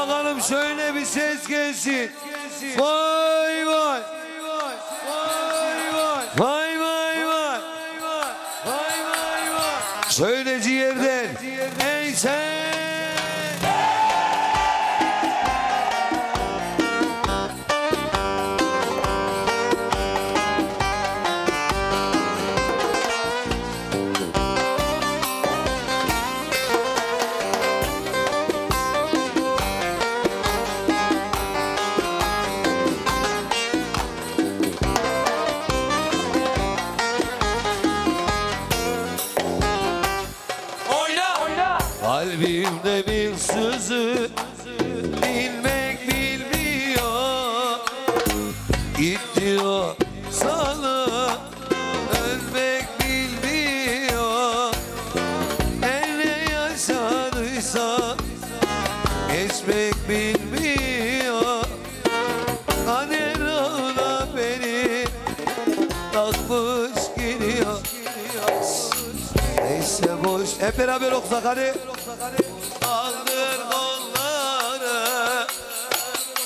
bakalım şöyle bir ses gelsin. Vay vay. Vay vay vay. vay vay. Vay vay Söyleci yerden. Ey sen. Kalbimde bir sızı bilmek bilmiyor Git diyor sana ölmek bilmiyor Her ne yaşadıysa geçmek bilmiyor Kader ağına beni takmış gidiyor Neyse boş. Hep beraber okusak hadi. Kaldır kolları.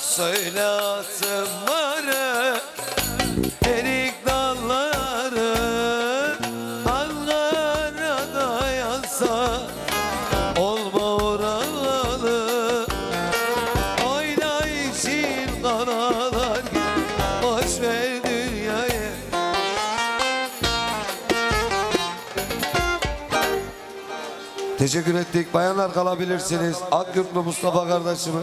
Söyle atımları. Erik dalları. Ankara'da yansa. Olma oralı. Oyna için kanalar. Teşekkür ettik. Bayanlar kalabilirsiniz. Akyurtlu Mustafa kardeşimi.